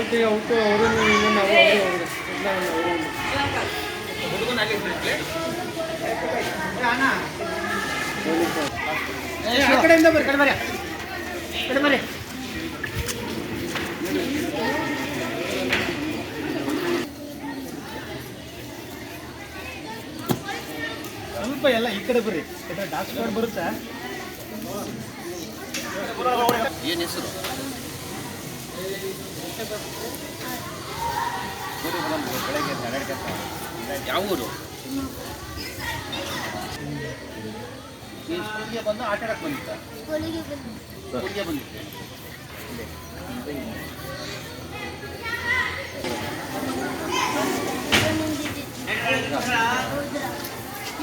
ಸ್ವಲ್ಪ ಈಗ ಹುಟ್ಟು ಅವರು ಇನ್ನೊಂದು ಅವರು ಅವರು ಅವರು ಇಲ್ಲ ಅವರು ಹುಡುಗನ ಅಲ್ಲಿ ಇಟ್ಬಿಟ್ಲೆ? ಆ ಕಡೆಯಿಂದ ಬರ್ರಿ ಕಡೆ ಬರ್ರಿ ಕಡೆ ಬರ್ರಿ ಸ್ವಲ್ಪ ಎಲ್ಲ ಈ ಕಡೆ ಬರ್ರಿ ಡಾಕ್ ಸ್ಕ್ವಾಡ್ ಬರುತ್ತಾ ಏನ್ ಹೆಸರು ಯಾವ ಊರು ನೀನ್ ಸ್ಕೂಲ್ಗೆ ಬಂದು ಆಟ ಆಡಕ್ ಬಂದಿದ್ದ? ಸ್ಕೂಲ್ಗೆ ಬಂದಿದ್ದೆ?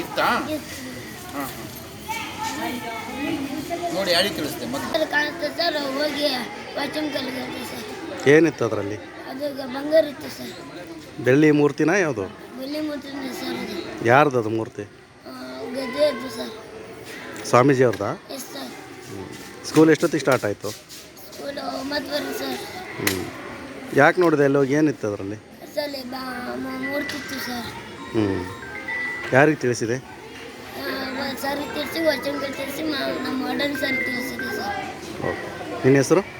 ಇತ್ತಾ? ಹಾಂ ನೋಡಿ ಯಾರಿಗೆ ತಿಳಿಸ್ತೆ ಮತ್ತೆ. ಕಾಣುತ್ತೆ ಸರ್ ಹೋಗಿ ವಾಚಿಂಗ್ ಕಲಿಯುತ್ತೆ ಸರ್. ಏನಿತ್ತು ಅದರಲ್ಲಿ? ಅದು ಬಂಗಾರ ಇತ್ತು ಸರ್. ಬೆಳ್ಳಿ ಮೂರ್ತಿನಾ ಯಾವುದು? ಬೆಳ್ಳಿ ಮುದ್ರನೆ ಸರ್ ಅದು. ಯಾರ್ದು ಅದು ಮೂರ್ತಿ? ಆ, ಗದ್ದೆ ಇತ್ತು ಸರ್. ಸ್ವಾಮೀಜಿ ಅವ್ರದ್ದಾ ಎಸ್ ಸರ್ ಸ್ಕೂಲ್ ಎಷ್ಟೊತ್ತಿಗೆ ಸ್ಟಾರ್ಟ್ ಆಯಿತು? ಸ್ಕೂಲ್ ಒಂಬತ್ತುವರೆ ಸರ್. ಹ್ಞೂ ಯಾಕೆ ನೋಡಿದೆ ಅಲ್ಲಿ ಹೋಗಿ? ಏನಿತ್ತು ಅದರಲ್ಲಿ? ಸರ್ ಬಾ ಮ- ಮೂರ್ತಿ ಇತ್ತು ಸರ್. ಹ್ಞೂ ಯಾರಿಗೆ ತಿಳಿಸಿದೆ? ಸರ್ ತಿಳಿಸಿ ತಿಳಿಸಿ ನಮ್ಮ ಸರ್ ತಿಳಿಸಿದೆ ಸರ್. ಓಕೆ. ನಿನ್ನ ಹೆಸರು?